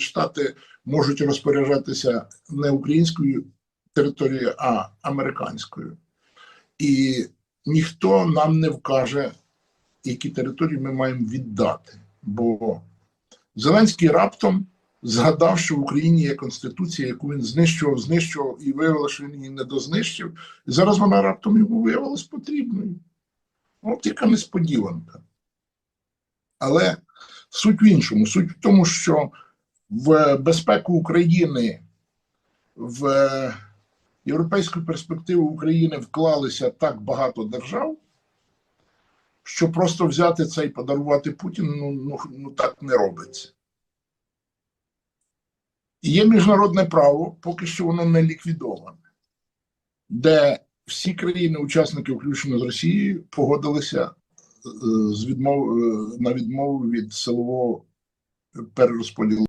Штати можуть розпоряджатися не українською територією, а американською. І ніхто нам не вкаже, які території ми маємо віддати. Бо Зеленський раптом згадав, що в Україні є конституція, яку він знищував, знищував і виявилося, що він її не дознищив. І зараз вона раптом йому виявилась потрібною. От яка несподіванка. Але суть в іншому. Суть в тому, що в безпеку України, в європейську перспективу України вклалися так багато держав, що просто взяти це і подарувати Путіну ну, ну, ну так не робиться. Є міжнародне право, поки що воно не ліквідоване, де всі країни-учасники, включно з Росією, погодилися е, з відмов, е, на відмову від силового перерозподілу